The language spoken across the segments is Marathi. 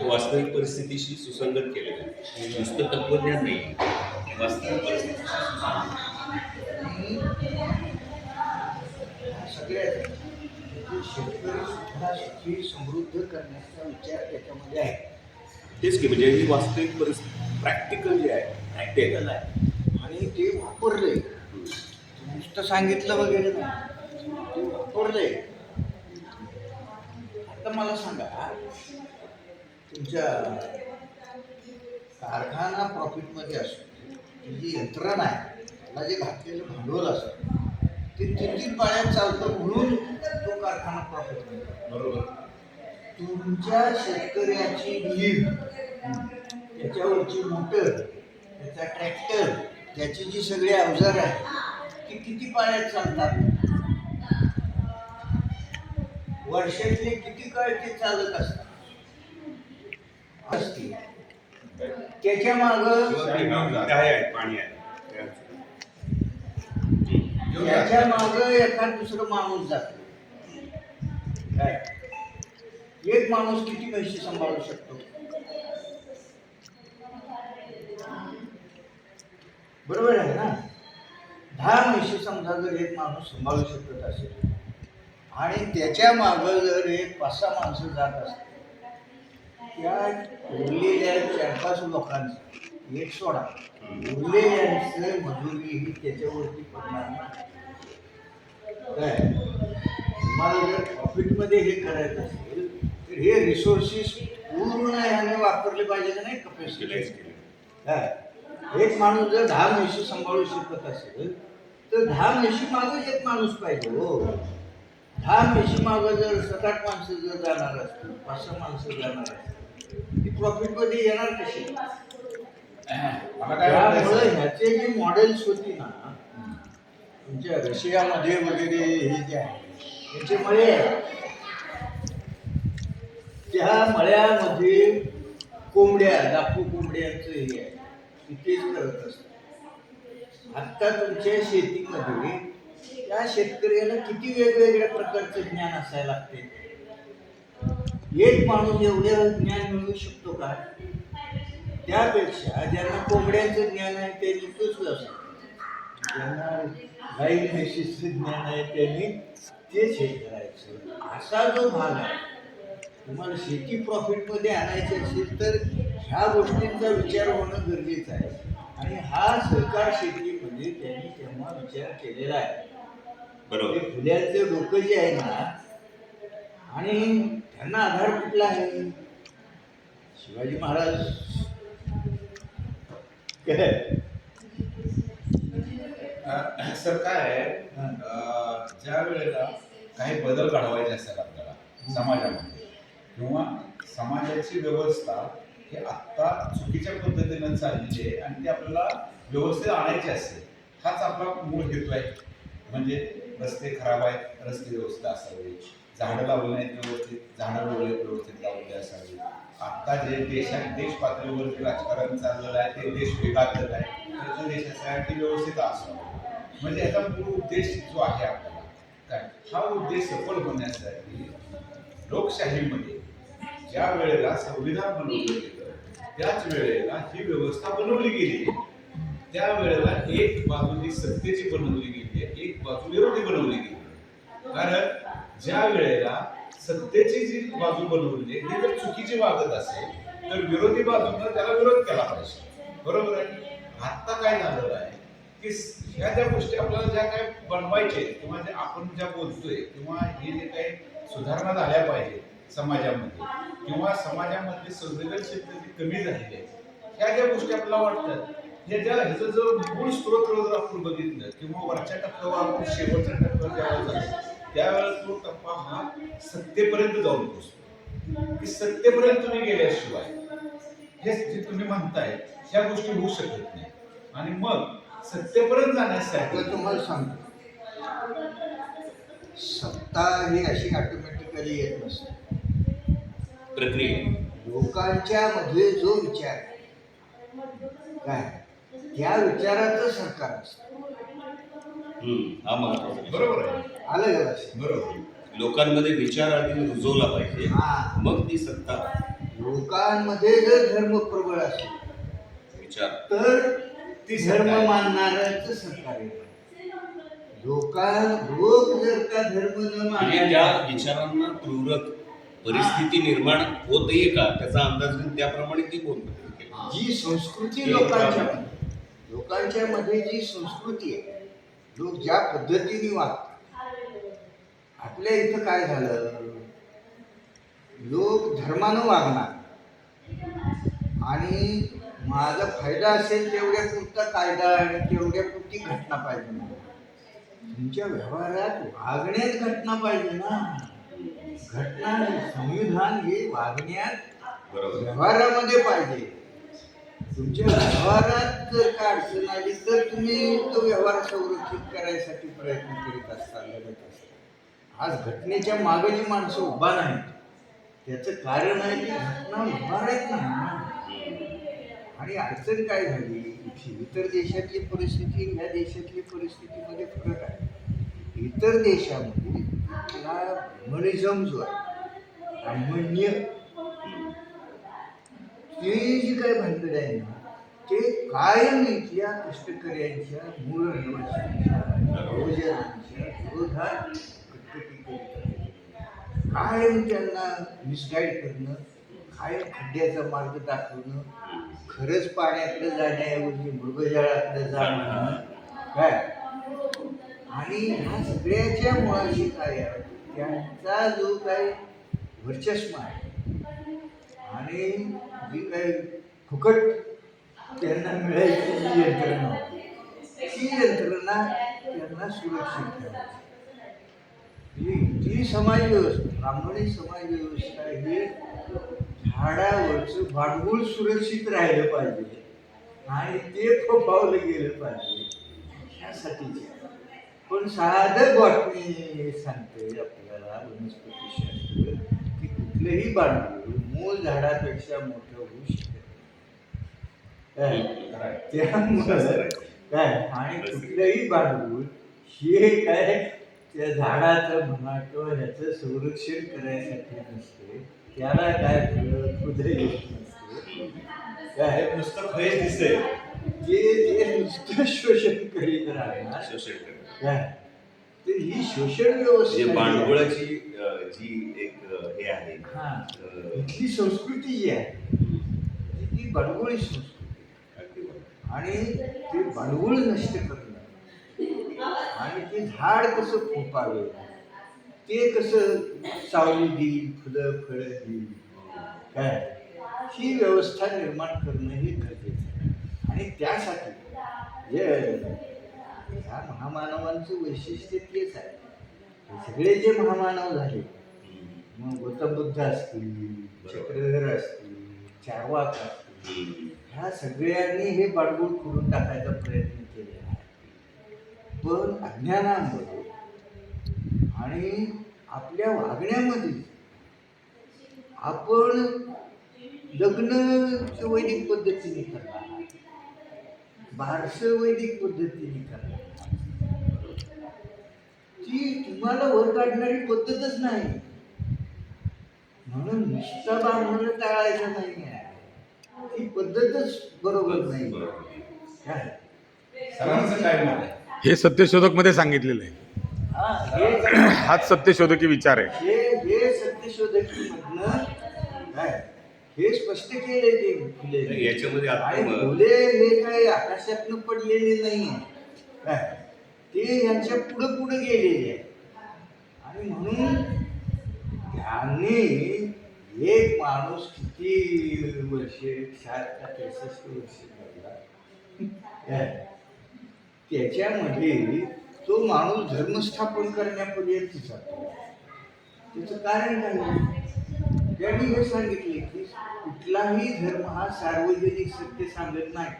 वास्तविक परिस्थितीशी सुसंगत केलेला आहे म्हणजे नुसतं तत्वज्ञान नाही. वास्तविक परिस्थिती समृद्ध करण्याचा विचार त्याच्यामध्ये आहे तेच की म्हणजे ही वास्तविक परिस्थिती प्रॅक्टिकल जे आहे प्रॅक्टिकल आहे. आणि ते वापरले नुसतं सांगितलं वगैरे नाही. वापरले आता मला सांगा तुमच्या कारखाना प्रॉफिटमध्ये असतो जी यंत्रणा आहे त्याला जे घातलेलं भांडवल असतं ते तीन तीन पाण्यात चालतं म्हणून तो कारखाना प्रॉफिटमध्ये बरोबर. तुमच्या शेतकऱ्याची विहीर त्याच्यावरची मोटर त्याचा ट्रॅक्टर त्याची जी सगळी अवजार आहे ती किती पाण्यात चालतात? वर्षातले किती काळ ते चालत असतात? असतील. त्याच्या माग काय त्याच्या माग एखाद दुसरं माणूस जातो. काय? एक माणूस किती पैसे सांभाळू शकतो? बरोबर आहे ना? दहा म्हशी समजा जर एक माणूस सांभाळू शकत असेल आणि त्याच्या मागं जर एक पाच सहा माणसं जात असतील त्या उरलेल्या चार पाच लोकांचं एक सोडा. उरलेल्यांचं मजुरी ही त्याच्यावरती पडणार नाही. काय? तुम्हाला जर प्रॉफिटमध्ये हे करायचं असेल तर हे रिसोर्सेस पूर्ण ह्याने वापरले पाहिजे का नाही? कपॅसिटी काय? एक माणूस जर दहा म्हशी सांभाळू शकत असेल तर दहा म्हशी मागं एक माणूस पाहिजे हो. दहा म्हशी मागं जर सात आठ माणसं जर जाणार असतील पाच सहा माणसं जाणार असतील ती प्रॉफिटमध्ये येणार कशी? त्यामुळे ह्याचे जे मॉडेल्स होती ना तुमच्या रशियामध्ये वगैरे हे जे आहे त्याचे मळे. त्या मळ्यामध्ये कोंबड्या लाखो कोंबड्यांचं हे आहे ते तेच करत असतात. आत्ता तुमच्या शेतीमध्ये त्या शेतकऱ्याला किती वेगवेगळ्या प्रकारचं ज्ञान असायला लागते एक माणूस एवढं ज्ञान मिळवू शकतो का? त्यापेक्षा ज्यांना कोंबड्यांचं ज्ञान आहे त्यांनी तोच व्यवसाय ज्यांना गाई म्हशीचं ज्ञान आहे त्यांनी तेच हे करायचं. असा जो भाग आहे तुम्हाला शेती प्रॉफिटमध्ये आणायची असेल तर ह्या गोष्टींचा विचार होणं गरजेचं आहे. आणि हा सहकार शेतीमध्ये त्यांनी तेव्हा विचार केलेला आहे. बरोबर. ते फुल्याचं डोकं जे आहे ना आणि त्यांना आधार कुठला आहे? शिवाजी महाराज. सर काय आहे? अं, ज्या वेळेला काही बदल घडवायचे असतात आपल्याला समाजामध्ये किंवा समाजाची व्यवस्था ही आत्ता चुकीच्या पद्धतीनं चाललेली आहे आणि ती आपल्याला व्यवस्थित आणायची असते हाच आपला मूळ हेतू आहे. म्हणजे रस्ते खराब आहेत रस्ते व्यवस्था असावी. झाडं लावली नाहीत व्यवस्थित झाडं लावले व्यवस्थित लावले असावी. आत्ता जे देशात देश पातळीवर राजकारण चाललेलं आहे ते देश वेगातलं आहे त्याचं देशासाठी व्यवस्थित असावं. म्हणजे याचा मूळ उद्देश जो आहे आपल्याला काय? हा उद्देश सफल होण्यासाठी लोकशाहीमध्ये ज्या वेळेला संविधान बनवलं गेलं त्याच वेळेला ही व्यवस्था बनवली गेली. त्या वेळेला एक बाजूनी सत्तेची बनवली गेली आहे एक बाजू विरोधी बनवली गेली. कारण ज्या वेळेला सत्तेची जी बाजू बनवली आहे ती जर चुकीची वागत असेल तर विरोधी बाजूनं त्याला विरोध केला पाहिजे. बरोबर आहे? आता काय झालेलं आहे की ह्या ज्या गोष्टी आपल्याला ज्या काय बनवायचे किंवा जे आपण ज्या बोलतोय किंवा हे जे काही सुधारणा झाल्या पाहिजे समाजामध्ये किंवा समाजामध्ये संवेदनशीलता जी कमी झालेली आहे ह्या ज्या गोष्टी आपल्याला वाटतात हे ज्या ह्याचं जर मूळ स्त्रोत जर आपण बघितलं किंवा वरच्या टप्प्यावर आपण शेवटच्या टप्प्यावर ज्यावेळेला जातो त्यावेळेला तो टप्पा हा सत्तेपर्यंत जाऊन पोहोचतो. की सत्तेपर्यंत तुम्ही गेल्याशिवाय हे जे तुम्ही म्हणताय ह्या गोष्टी होऊ शकत नाही. आणि मग सत्तेपर्यंत जाण्यासाठी तुम्हाला सांगतो. सत्ता ही अशी ऑटोमॅटिकली येत नसते. प्रक्रिया. लोकांच्या मध्ये जो विचार काय? त्या विचाराचं सरकार असतं. हम्म, हा महत्त्वाचा बरोबर आहे. आलं का लक्षात? बरोबर. लोकांमध्ये विचार आधी रुजवला पाहिजे. हा. मग ती सत्ता. लोकांमध्ये जर धर्म प्रबळ असेल विचार. तर ती धर्म सरकार. मानणाऱ्याच सरकार आहे लोकां लोक जर का धर्म न त्या मानणाऱ्या विचारांना पूरक परिस्थिती निर्माण होते का? त्याचा अंदाज घेऊन त्याप्रमाणे ती बोलते जी संस्कृती लोकांच्या लोकांच्या मध्ये जी संस्कृती आहे लोक ज्या पद्धतीने वागतात आपल्या इथं काय झालं? लोक धर्मानं वागणार. आणि माझा फायदा असेल तेवढ्या पुरता कायदा आणि तेवढ्या पुरती घटना पाहिजे ना. तुमच्या व्यवहारात वागण्यात घटना पाहिजे ना. घटना संविधान हे वागण्यात व्यवहारामध्ये पाहिजे. तुमच्या व्यवहारात जर का अडचण आली तर तुम्ही तो व्यवहार संरक्षित करायसाठी प्रयत्न करीत असता लढत असता आज घटनेच्या मागे जी माणसं उभा नाहीत त्याचं कारण आहे की घटना उभारत नाही. ना. आणि अडचण काय झाली? इतर देशातली परिस्थिती ह्या देशातली परिस्थितीमध्ये फरक आहे. इतर देशामध्ये हा ब्रह्मनिझम जो आहे ब्राह्मण्य ते जी काय भानगड आहे ना ते कायम इथल्या कष्टकऱ्यांच्या मूळ रहिवाशांच्या बहुजनांच्या विरोधात कटकटी कायम त्यांना मिसगाईड करणं कायम खड्ड्याचा मार्ग दाखवणं खरंच पाण्याकडे जाण्याऐवजी मृगजळाकडे जाणं काय? आणि ह्या सगळ्याच्या मुळाशी काय आहे? त्यांचा जो काय वर्चस्व आहे. आणि जी काही फुकट त्यांना मिळायची जी यंत्रणा. ती यंत्रणा त्यांना सुरक्षित ठेवायची. ती समाजव्यवस्था समाज व्यवस्था ब्राह्मणी समाज व्यवस्था ही झाडावरचं भांडवल सुरक्षित राहिलं पाहिजे. आणि ते फोफावलं गेलं पाहिजे. ह्यासाठीच. पण साधं बातमी सांगते आपल्याला वनस्पतीशास्त्र की कुठलंही भांडवल मूळ झाडापेक्षा मोठं होऊ शकत. काय? त्यामुळं काय आणि कुठलंही भांडवल हे काय त्या झाडाचं म्हणा किंवा ह्याचं संरक्षण करायसाठी नसते त्याला काय फुलं येत नसते काय नुसतं फैज दिसतंय ते ते नुसतं शोषण करीत राहणार शोषण. काय ही शोषण म्हणजे व्यवस्था जी आहे, भांडवळाची अं, जी एक अं, हे आहे. हा. अं, इथली संस्कृती जी आहे. ती ती भांडवळी संस्कृती अगदी बरोबर. आणि ते भांडवळ नष्ट करणं आणि ते झाड कसं फोपावे ते कसं सावली देईल फुलं फळं देईल. काय? ही व्यवस्था निर्माण करणं हे गरजेचं आहे. आणि त्यासाठी जे ह्या महामानवांचं वैशिष्ट्य तेच आहे सगळे जे महामानव झाले. मग गौतम बुद्ध असतील चक्रधर असतील चारवाक असतील. ह्या सगळ्यांनी हे बाडगुळ करून टाकायचा प्रयत्न केलेला आहे पण अज्ञानामुळे आणि आपल्या वागण्यामध्ये आपण लग्न वैदिक पद्धतीने करणार वैदिक पद्धतीने करणार ती तुम्हाला वर काढणारी पद्धतच नाही. म्हणून नुसता बांधणं टाळायचं नाही आहे. ती पद्धतच बरोबर नाही. काय? हे सत्यशोधकमध्ये सांगितलेलं आहे. हाच सत्यशोधकी विचार आहे. हे हे सत्यशोधकी मधनं काय? हे स्पष्ट केले ते फुले. नाही, याच्यामध्ये आणि फुले हे काही आकाशातनं पडलेले नाही काय? ते यांच्या पुढं पुढं गेलेले आहे आणि म्हणून त्यांनी एक माणूस किती वर्षे साठ का त्रेसष्ट वर्ष काय? त्याच्यामध्ये तो माणूस धर्मस्थापन करण्यापर्यंत जातो. त्याचं कारण काय? त्यांनी हे सांगितले की कुठलाही धर्म हा सार्वजनिक सत्य सांगत नाही.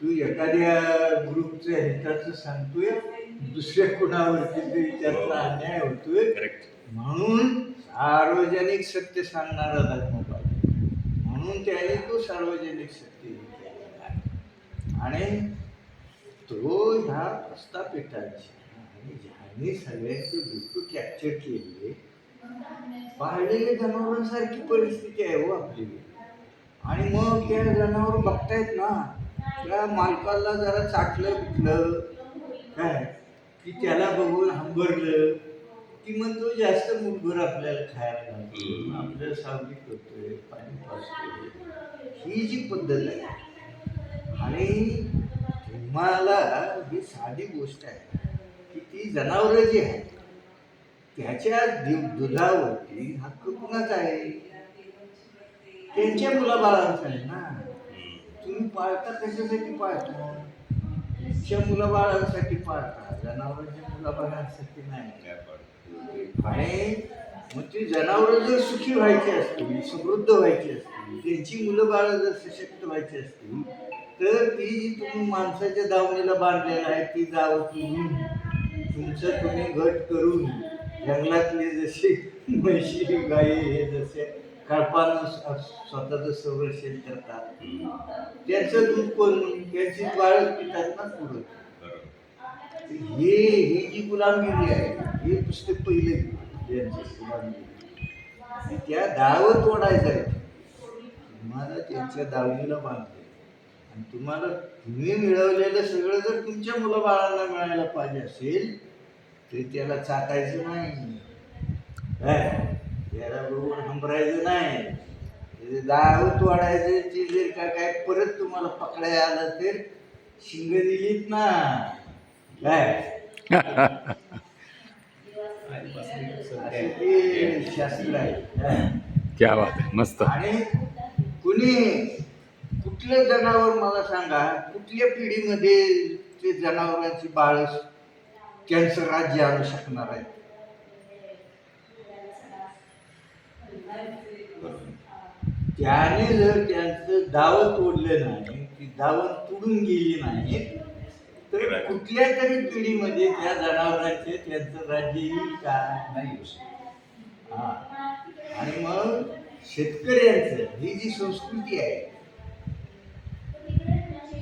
तू एखाद्या ग्रुपचं हिताचं सांगतोय दुसऱ्या कुणावरती त्याचा अन्याय होतोय. म्हणून सार्वजनिक सत्य सांगणारा धर्म पाहिजे. म्हणून त्याने तो सार्वजनिक सत्य आणि तो ह्या प्रस्थापितांची आणि त्यांनी सगळ्यांचे डोकं कॅप्चर केले पाळलेल्या जनावरांसारखी परिस्थिती आहे हो आपली. आणि मग त्या जनावर बघतायत ना त्या मालकाला जरा चाटलं बिटलं काय की त्याला बघून हंबरलं की मग तो जास्त मुठभर आपल्याला खायला लागतो आपल्याला सावली करतोय पाणी पासतोय ही जी पद्धत आहे. आणि तुम्हाला ही साधी गोष्ट आहे की ती जनावरं जी आहेत त्याच्या दुधावरती हक्क कुणाचा आहे? त्यांच्या मुलाबाळांचा आहे ना. तुम्ही पाळता कशासाठी पाळता? तुमच्या मुलाबाळांसाठी पाळता. जनावरांच्या मुलाबाळांसाठी नाही. आणि मग ती जनावरं जर सुखी व्हायची असतील समृद्ध व्हायची असतील त्यांची मुलं बाळं जर सशक्त व्हायची असतील तर ती जी तुम्ही माणसाच्या दावणीला बांधलेला आहे ती दाव तुम्ही. तुमचं तुम्ही घट करून जंगलातले जसे म्हशी गाई हे जसे कळपानं स्वतःचं संरक्षण करतात. त्यांचं दूध कोण त्याची बाळ पितात ना पुढं हे ही जी गुलामगिरी आहे हे पुस्तक पहिले यांचं गुलामगिरी. आणि त्या दाव तोडायचं आहे. तुम्हाला त्यांच्या दावणीला बांधते आणि तुम्हाला तुम्ही मिळवलेलं सगळं जर तुमच्या मुलाबाळांना मिळायला पाहिजे असेल तर त्याला चाटायचं नाही. त्याला बरोबर हंबरायचं नाही. त्याचे तोडायचं ते जर का काय परत तुम्हाला पकडायला आलं तर शिंग दिलीत ना. काय? ते शास्त्र आहे. काय? बात आहे मस्त. आणि कुणी कुठलं जनावर मला सांगा कुठल्या पिढीमध्ये ते जनावरांची बाळ त्यांचं राज्य आणू शकणार आहे त्याने जर त्यांचं दाव तोडलं नाही ती दावं तुडून गेली नाही तर कुठल्या तरी पिढीमध्ये त्या जनावरांचे त्यांचं राज्य येईल का नाही. हा. आणि मग शेतकऱ्यांचं ही जी संस्कृती आहे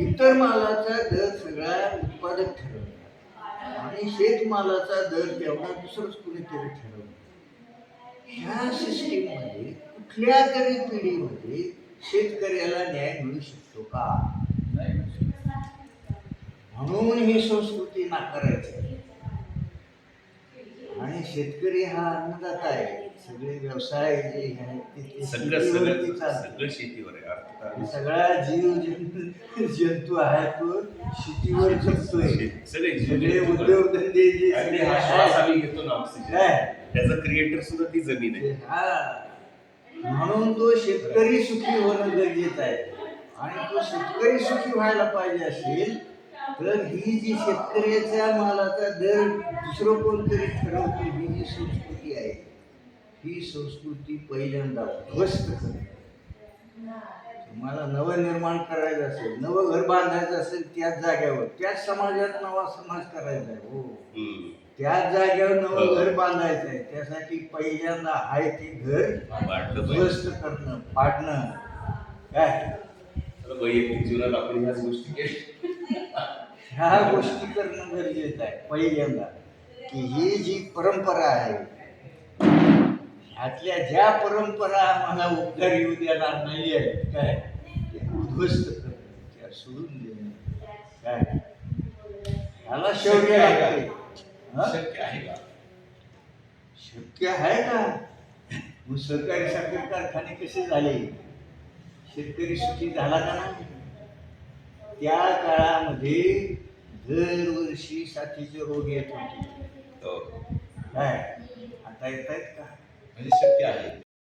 इतर मालाचा दर सगळा उत्पादक ठरवतात आणि शेतमालाचा दर तेवढा दुसरंच कुणीतरी ठरवलं ह्या सिस्टीममध्ये कुठल्या तरी पिढीमध्ये शेतकऱ्याला न्याय मिळू शकतो का. म्हणून ही संस्कृती नाकारायची. आणि शेतकरी हा अन्नदाता आहे सगळे व्यवसाय जे आहेत ते- सगळं शेतीवर सगळा जीव जंतू जंतू आहे तो शेतीवर जगतोय सगळे. उद्योगधंदे जे आणि सगळे हा श्वास आम्ही घेतो ना ऑक्सिजन? त्याचा क्रिएटर सुद्धा ती जमीन आहे हा. म्हणून तो शेतकरी सुखी होणं गरजेचं आहे आणि तो शेतकरी सुखी व्हायला पाहिजे असेल तर ही जी शेतकऱ्याच्या मालाचा दर दुसरं कोणतरी ठरवतो ही जी संस्कृती आहे ही संस्कृती पहिल्यांदा ध्वस्त करते तुम्हाला नवं निर्माण करायचं असेल नवं घर बांधायचं असेल त्याच जागेवर त्याच समाजात नवा समाज करायचा आहे. हो. त्याच जागेवर नवं घर बांधायचं आहे. त्यासाठी पहिल्यांदा आहे ते घर ध्वस्त करणं पाडणं. काय? आता वैयक्तिक जीवनात आपण ह्याच गोष्टी ह्या गोष्टी करणं गरजेचं आहे पहिल्यांदा. की ही जी परंपरा आहे ह्यातल्या ज्या परंपरा आम्हाला उपकार येऊ देणार नाही आहे काय? उद्ध्वस्त करणं त्या सोडून देणं. काय? ह्याला शौर्य लागते? शक्य आहे का? शक्य आहे का मग सहकारी साखर कारखाने कसे झाले? शेतकरी सुखी झाला का नाही? त्या काळामध्ये दरवर्षी साथीचे रोग येत होते. हो. काय? आता येत आहेत का? म्हणजे शक्य आहे